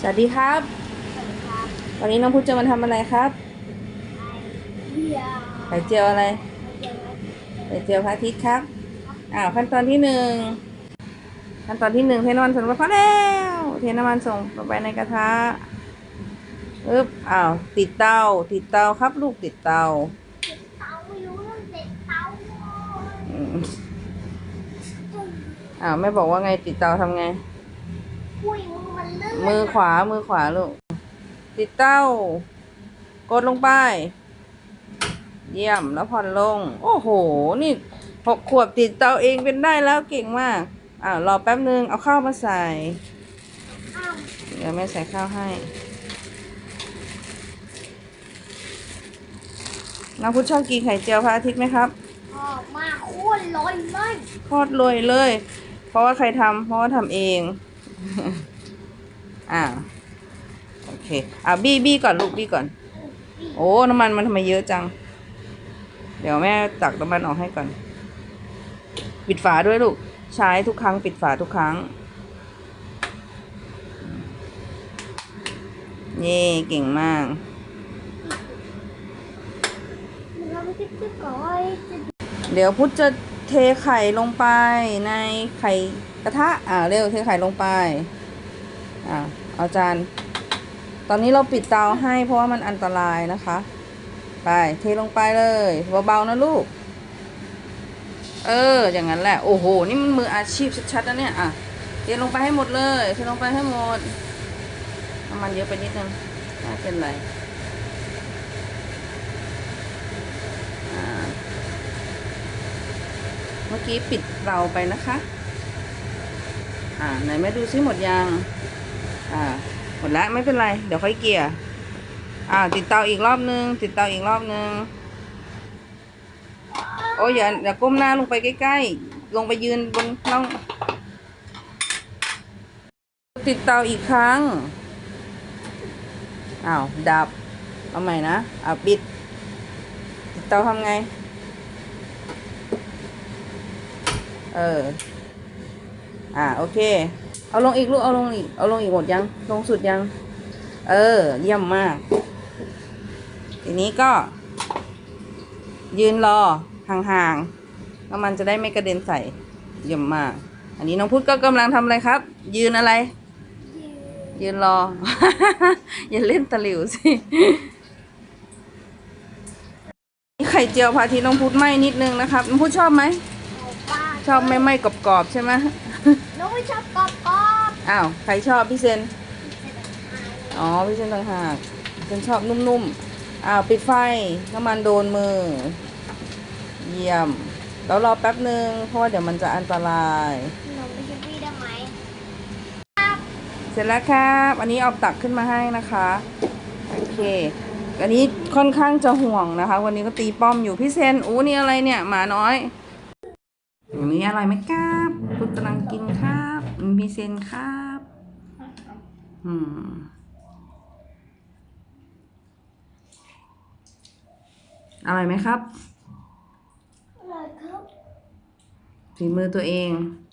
สวัสดีครับ วันนี้น้องพุทธจะมาทำอะไรครับไข่เจียวอะไรไข่เจียวพระอาทิตย์ครับ อ้าวขั้นตอนที่หนึ่ง ขั้นตอนที่หนึ่งเทน้ำมันส่งลงไปพอแล้ว เทน้ำมันส่งลงไปในกระทะอึ๊บอ้าว ติดเตา ติดเตาครับลูกติดเตาเตาไม่รู้เรื่องเด็กเตาอืมอ้าวแม่บอกว่าไงติดเตาทำไง คุยมันเลื่อนมือขวามือขวาลูกติดเต้ากดลงไป เยี่ยมแล้วผ่อนลง โอ้โห นี่หกขวบติดเตาเองเป็นได้แล้วเก่งมากอ้าวรอแป๊บนึงเอาข้าวมาใส่ อ้าวเดี๋ยวแม่ใส่ข้าวให้น้องพุทธชอบกินไข่เจียวพระอาทิตย์ไหมครับออกมาโคตรร้อนเลย โคตรรวยเลย เพราะว่าใครทำเพราะว่าทำเอง อ่าโอเคอ่าบี้บี้ก่อนลูกบี้ก่อน โอ้น้ำมันมันทำไมเยอะจัง เดี๋ยวแม่ตักน้ำมันออกให้ก่อน ปิดฝาด้วยลูก ใช้ทุกครั้ง ปิดฝาทุกครั้ง เย่เก่งมากเราไม่คิดจะก่อยจะเดี๋ยวพุทธจะ เทไข่ลงไปในไข่กระทะ อ่าเร็วเทไข่ลงไป อ่าเอาจาน ตอนนี้เราปิดเตาให้เพราะว่ามันอันตรายนะคะ ไปเทลงไปเลยเบาๆนะลูก เออ อย่างนั้นแหละ โอ้โห นี่มันมืออาชีพชัดๆนะเนี่ย อะเทลงไปให้หมดเลย เทลงไปให้หมดน้ำมันเยอะไปนิดนึงไม่เป็นไร อ่า เมื่อกี้ปิดเตาไปนะคะ อ่าไหนแม่ดูซิหมดยัง อ่าหมดแล้วไม่เป็นไรเดี๋ยวค่อยเกลี่ยอ่า ติดเตาอีกรอบนึง ติดเตาอีกรอบนึง โอ้ยอย่าอย่าก้มหน้าลงไปใกล้ๆ ลงไปยืนบนน่องติดเตาอีกครั้ง อ้าว ดับ เอาใหม่นะ อ่าปิด ติดเตาทำไง เออ อ่า โอเค เอาลงอีกลูก เอาลงอีก เอาลงอีกหมดยัง ลงสุดยัง เออ เยี่ยมมาก ทีนี้ก็ ยืนรอห่างๆแล้วมันจะได้ไม่กระเด็นใส่ เยี่ยมมาก อันนี้น้องพุทธก็กำลังทำอะไรครับ ยืนอะไร ยืนรอ อย่าเล่นตะหลิวสิไข่เจียวพระอาทิตย์น้องพุทธไหมนิดนึงนะครับน้องพุทธชอบไหมเอาป้า ชอบไม่ไหมกรอบๆใช่ไหมน้องไม่ชอบกรอบกรอบอ้าวใครชอบพี่เซนอ๋อพี่เซนต่างหากเซนชอบนุ่มๆอ้าวปิดไฟน้ำมันโดนมือ เยี่ยม แล้วรอแป๊บหนึ่งเพราะว่าเดี๋ยวมันจะอันตรายน้องไม่ชอบพี่ได้ไหมเสร็จแล้วครับอันนี้เอาตักขึ้นมาให้นะคะโอเคอันนี้ค่อนข้างจะห่วงนะคะ วันนี้ก็ตีป้อมอยู่พี่เซนอู้นี่อะไรเนี่ยหมาน้อย อันนี้อร่อยไหมครับคุณกำลังกินครับมีเซนครับ อืมอร่อยไหมครับอร่อยครับฝีมือตัวเองอ